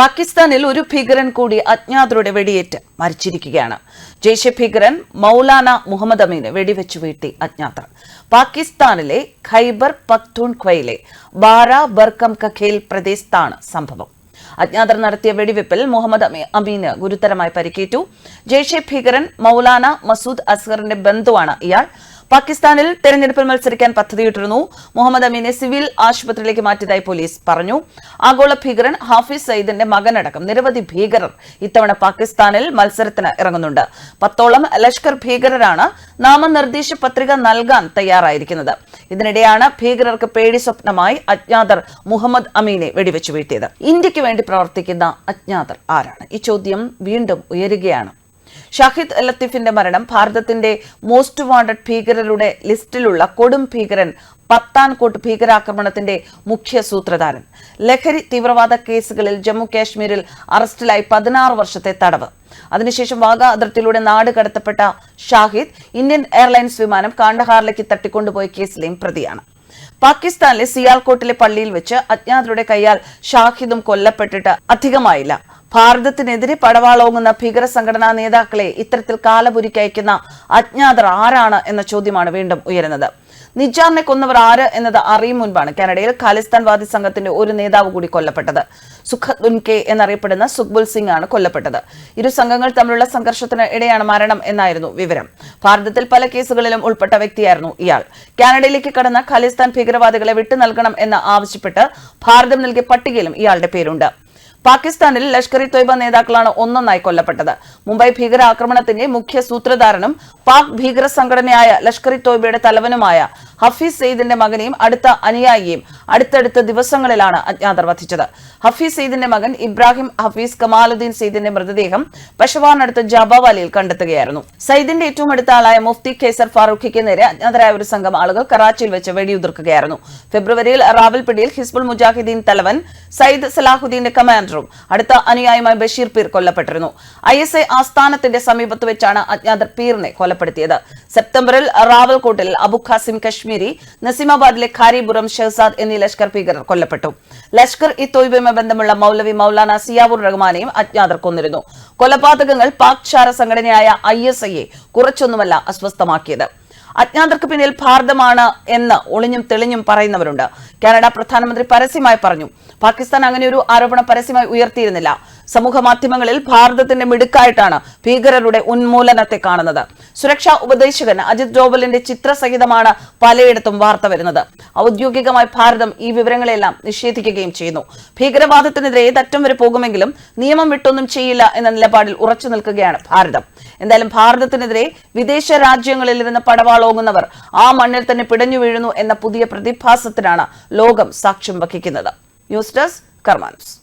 പാകിസ്ഥാനിൽ ഒരു ഭീകരൻ കൂടി അജ്ഞാതരുടെ വെടിയേറ്റ് മരിച്ചിരിക്കുകയാണ്. ജെയ്ഷെ ഭീകരൻ മൗലാന മുഹമ്മദ് അമീന് വെടിവെച്ചു വീഴ്ത്തി അജ്ഞാതർ. പാകിസ്ഥാനിലെ ഖൈബർ പഖ്തൂൺ പക്തൂൺഖ്വയിലെ ബാര ബർക്കം കഖേൽ പ്രദേശത്താണ് സംഭവം. അജ്ഞാതർ നടത്തിയ വെടിവെപ്പിൽ മുഹമ്മദ് അമീ- അമീന് ഗുരുതരമായി പരിക്കേറ്റു. ജെയ്ഷെ ഭീകരൻ മൗലാന മസൂദ് അസ്ഹറിന്റെ ബന്ധുവാണ് ഇയാൾ. പാകിസ്ഥാനിൽ തെരഞ്ഞെടുപ്പിൽ മത്സരിക്കാൻ പദ്ധതിയിട്ടിരുന്നു. മുഹമ്മദ് അമീനെ സിവിൽ ആശുപത്രിയിലേക്ക് മാറ്റിയതായി പോലീസ് പറഞ്ഞു. ആഗോള ഭീകരൻ ഹാഫിസ് സയ്യിദിന്റെ മകനടക്കം നിരവധി ഭീകരർ ഇത്തവണ പാകിസ്ഥാനിൽ മത്സരത്തിന് ഇറങ്ങുന്നുണ്ട്. പത്തോളം ലഷ്കർ ഭീകരരാണ് നാമനിർദ്ദേശ പത്രിക നൽകാൻ തയ്യാറായിരിക്കുന്നത്. ഇതിനിടെയാണ് ഭീകരർക്ക് പേടി സ്വപ്നമായി അജ്ഞാതർ മുഹമ്മദ് അമീനെ വെടിവെച്ചു വീഴ്ത്തിയത്. ഇന്ത്യയ്ക്ക് വേണ്ടി പ്രവർത്തിക്കുന്ന അജ്ഞാതർ ആരാണ്? ഈ ചോദ്യം വീണ്ടും ഉയരുകയാണ്. ഷാഹിദ് ലത്തീഫിന്റെ മരണം ഭാരതത്തിന്റെ മോസ്റ്റ് വാണ്ടഡ് ഭീകരരുടെ ലിസ്റ്റിലുള്ള കൊടും ഭീകരൻ പത്താൻകോട്ട് ഭീകരാക്രമണത്തിന്റെ മുഖ്യ സൂത്രധാരൻ. ലഹരി തീവ്രവാദ കേസുകളിൽ ജമ്മു കാശ്മീരിൽ അറസ്റ്റിലായി പതിനാറ് വർഷത്തെ തടവ്. അതിനുശേഷം വാഗ അതിർത്തിയിലൂടെ നാട് കടത്തപ്പെട്ട ഷാഹിദ് ഇന്ത്യൻ എയർലൈൻസ് വിമാനം കാണ്ഡഹാറിലേക്ക് തട്ടിക്കൊണ്ടുപോയ കേസിലെയും പ്രതിയാണ്. പാകിസ്ഥാനിലെ സിയാൽകോട്ടിലെ പള്ളിയിൽ വെച്ച് അജ്ഞാതരുടെ കൈയാൽ ഷാഹിദും കൊല്ലപ്പെട്ടിട്ട് അധികമായില്ല. ഭാരതത്തിനെതിരെ പടവാളോങ്ങുന്ന ഭീകര സംഘടനാ നേതാക്കളെ ഇത്തരത്തിൽ കാലപുരിക്ക് അയക്കുന്ന അജ്ഞാതർ ആരാണ് എന്ന ചോദ്യമാണ് വീണ്ടും ഉയരുന്നത്. നിജാറിനെ കൊന്നവർ ആര് എന്നത് അറിയും മുൻപാണ് കാനഡയിൽ ഖാലിസ്ഥാൻവാദി സംഘത്തിന്റെ ഒരു നേതാവ് കൂടി കൊല്ലപ്പെട്ടത്. സുഖത് ഉൻകെ എന്നറിയപ്പെടുന്ന സുഖ്ബുൽ സിംഗ് ആണ് കൊല്ലപ്പെട്ടത്. ഇരു സംഘങ്ങൾ തമ്മിലുള്ള സംഘർഷത്തിന് ഇടെയാണ് മരണം എന്നായിരുന്നു വിവരം. ഭാരതത്തിൽ പല കേസുകളിലും ഉൾപ്പെട്ട വ്യക്തിയായിരുന്നു ഇയാൾ. കാനഡയിലേക്ക് കടന്ന ഖാലിസ്ഥാൻ ഭീകരവാദികളെ വിട്ടു നൽകണം എന്ന് ആവശ്യപ്പെട്ട് ഭാരതം നൽകിയ പട്ടികയിലും ഇയാളുടെ പേരുണ്ട്. പാകിസ്ഥാനിൽ ലഷ്കർ ഇ തൊയ്ബ നേതാക്കളാണ് ഒന്നൊന്നായി കൊല്ലപ്പെട്ടത്. മുംബൈ ഭീകരാക്രമണത്തിന്റെ മുഖ്യ സൂത്രധാരനും പാക് ഭീകര സംഘടനയായ ലഷ്കർ ഇ തൊയ്ബയുടെ തലവനുമായ ഹഫീസ് സെയ്ദിന്റെ മകനെയും അടുത്ത അനുയായിയെയും അടുത്തടുത്ത ദിവസങ്ങളിലാണ് അജ്ഞാതർ വധിച്ചത്. ഹഫീസ് സെയ്ദിന്റെ മകൻ ഇബ്രാഹിം ഹഫീസ് കമാലുദ്ദീൻ സെയ്ദിന്റെ മൃതദേഹം പെഷവാറിനടുത്ത് ജാബാവാലിയിൽ കണ്ടെത്തുകയായിരുന്നു. സയ്യിദിന്റെ ഏറ്റവും അടുത്ത ആളായ മുഫ്തി ഖേസർ ഫാറൂഖിക്ക് നേരെ അജ്ഞാതരായ ഒരു സംഘം ആളുകൾ കറാച്ചിയിൽ വെച്ച് വെടിയുതിർക്കുകയായിരുന്നു. ഫെബ്രുവരിയിൽ റാവൽപിടിയിൽ ഹിസ്ബുൾ മുജാഹിദ്ദീൻ തലവൻ സയ്യിദ് സലാഹുദ്ദീന്റെ കമാൻഡറും അടുത്ത അനുയായിയുമായ ബഷീർ പീർ കൊല്ലപ്പെട്ടിരുന്നു. ഐ എസ് ഐ ആസ്ഥാനത്തിന്റെ സമീപത്ത് വെച്ചാണ് അജ്ഞാതർ പീറിനെ കൊലപ്പെടുത്തിയത്. സെപ്റ്റംബറിൽ റാവൽകോട്ടിൽ അബു ഖാസിം കശ്മീരി നസീമാബാദിലെ ഖാരിപുറം ഷെഹസാദ് എന്നീ ലഷ്കർ ഭീകരർ കൊല്ലപ്പെട്ടു. ലഷ്കർ ഇ തൊയ്ബയുമായി ബന്ധമുള്ള മൌലവി മൌലാന സിയാവുർ റഹ്മാനെയും അജ്ഞാതർ കൊന്നിരുന്നു കൊലപാതകങ്ങൾ പാക് ചാര സംഘടനയായ ഐ എസ് ഐയെ കുറച്ചൊന്നുമല്ല അസ്വസ്ഥമാക്കിയത്. അജ്ഞാതർക്ക് പിന്നിൽ ഭാരതമാണ് എന്ന് ഒളിഞ്ഞും തെളിഞ്ഞും പറയുന്നവരുണ്ട്. കാനഡ പ്രധാനമന്ത്രി പരസ്യമായി പറഞ്ഞു. പാകിസ്ഥാൻ അങ്ങനെ ഒരു ആരോപണം പരസ്യമായി ഉയർത്തിയിരുന്നില്ല. സമൂഹ മാധ്യമങ്ങളിൽ ഭാരതത്തിന്റെ മിടുക്കായിട്ടാണ് ഭീകരരുടെ ഉന്മൂലനത്തെ കാണുന്നത്. സുരക്ഷാ ഉപദേശകൻ അജിത് ഡോവലിന്റെ ചിത്രസഹിതമാണ് പലയിടത്തും വാർത്ത വരുന്നത്. ഔദ്യോഗികമായി ഭാരതം ഈ വിവരങ്ങളെല്ലാം നിഷേധിക്കുകയും ചെയ്യുന്നു. ഭീകരവാദത്തിനെതിരെ ഏതറ്റം വരെ പോകുമെങ്കിലും നിയമം വിട്ടൊന്നും ചെയ്യില്ല എന്ന നിലപാടിൽ ഉറച്ചു നിൽക്കുകയാണ് ഭാരതം. എന്തായാലും ഭാരതത്തിനെതിരെ വിദേശ രാജ്യങ്ങളിൽ നിന്ന് പടവാളോങ്ങുന്നവർ ആ മണ്ണിൽ തന്നെ പിടഞ്ഞു വീഴുന്നു എന്ന പുതിയ പ്രതിഭാസത്തിനാണ് ലോകം സാക്ഷ്യം വഹിക്കുന്നത്. News desk കർമാൻസ്.